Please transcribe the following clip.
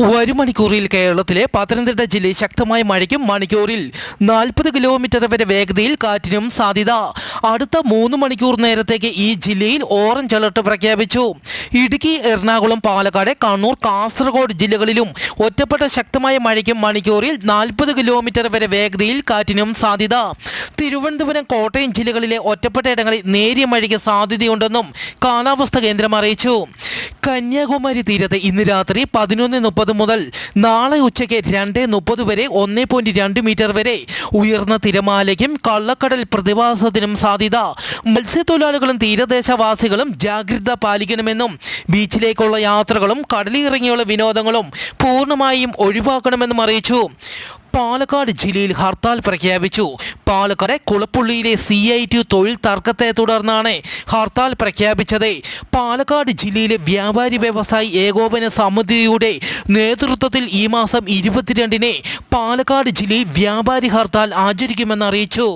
വരും മണിക്കൂറിൽ കേരളത്തിലെ പത്തനംതിട്ട ജില്ലയിൽ ശക്തമായ മഴയ്ക്കും മണിക്കൂറിൽ നാൽപ്പത് കിലോമീറ്റർ വരെ വേഗതയിൽ കാറ്റിനും സാധ്യത. അടുത്ത മൂന്ന് മണിക്കൂർ നേരത്തേക്ക് ഈ ജില്ലയിൽ ഓറഞ്ച് അലർട്ട് പ്രഖ്യാപിച്ചു. ഇടുക്കി എറണാകുളം പാലക്കാട് കണ്ണൂർ കാസർഗോഡ് ജില്ലകളിലും ഒറ്റപ്പെട്ട ശക്തമായ മഴയ്ക്കും മണിക്കൂറിൽ നാൽപ്പത് കിലോമീറ്റർ വരെ വേഗതയിൽ കാറ്റിനും സാധ്യത. തിരുവനന്തപുരം കോട്ടയം ജില്ലകളിലെ ഒറ്റപ്പെട്ട ഇടങ്ങളിൽ നേരിയ മഴയ്ക്ക് സാധ്യതയുണ്ടെന്നും കാലാവസ്ഥാ കേന്ദ്രം അറിയിച്ചു. കന്യാകുമാരി തീരത്ത് ഇന്ന് രാത്രി പതിനൊന്ന് മുപ്പത് മുതൽ നാളെ ഉച്ചയ്ക്ക് രണ്ട് മുപ്പത് വരെ ഒന്ന് പോയിന്റ് രണ്ട് മീറ്റർ വരെ ഉയർന്ന തിരമാലയ്ക്കും കള്ളക്കടൽ പ്രതിഭാസത്തിനും സാധ്യത. മത്സ്യത്തൊഴിലാളികളും തീരദേശവാസികളും ജാഗ്രത പാലിക്കണമെന്നും ബീച്ചിലേക്കുള്ള യാത്രകളും കടലിറങ്ങിയുള്ള വിനോദങ്ങളും പൂർണമായും ഒഴിവാക്കണമെന്നും അറിയിച്ചു. പാലക്കാട് ജില്ലയിൽ ഹർത്താൽ പ്രഖ്യാപിച്ചു. പാലക്കാട് കുളപ്പുള്ളിയിലെ സി ഐ ടി തൊഴിൽ തർക്കത്തെ തുടർന്നാണ് ഹർത്താൽ പ്രഖ്യാപിച്ചത്. പാലക്കാട് ജില്ലയിലെ വ്യാപാരി വ്യവസായി ഏകോപന സമിതിയുടെ നേതൃത്വത്തിൽ ഈ മാസം ഇരുപത്തിരണ്ടിന് പാലക്കാട് ജില്ലയിൽ വ്യാപാരി ഹർത്താൽ ആചരിക്കുമെന്ന് അറിയിച്ചു.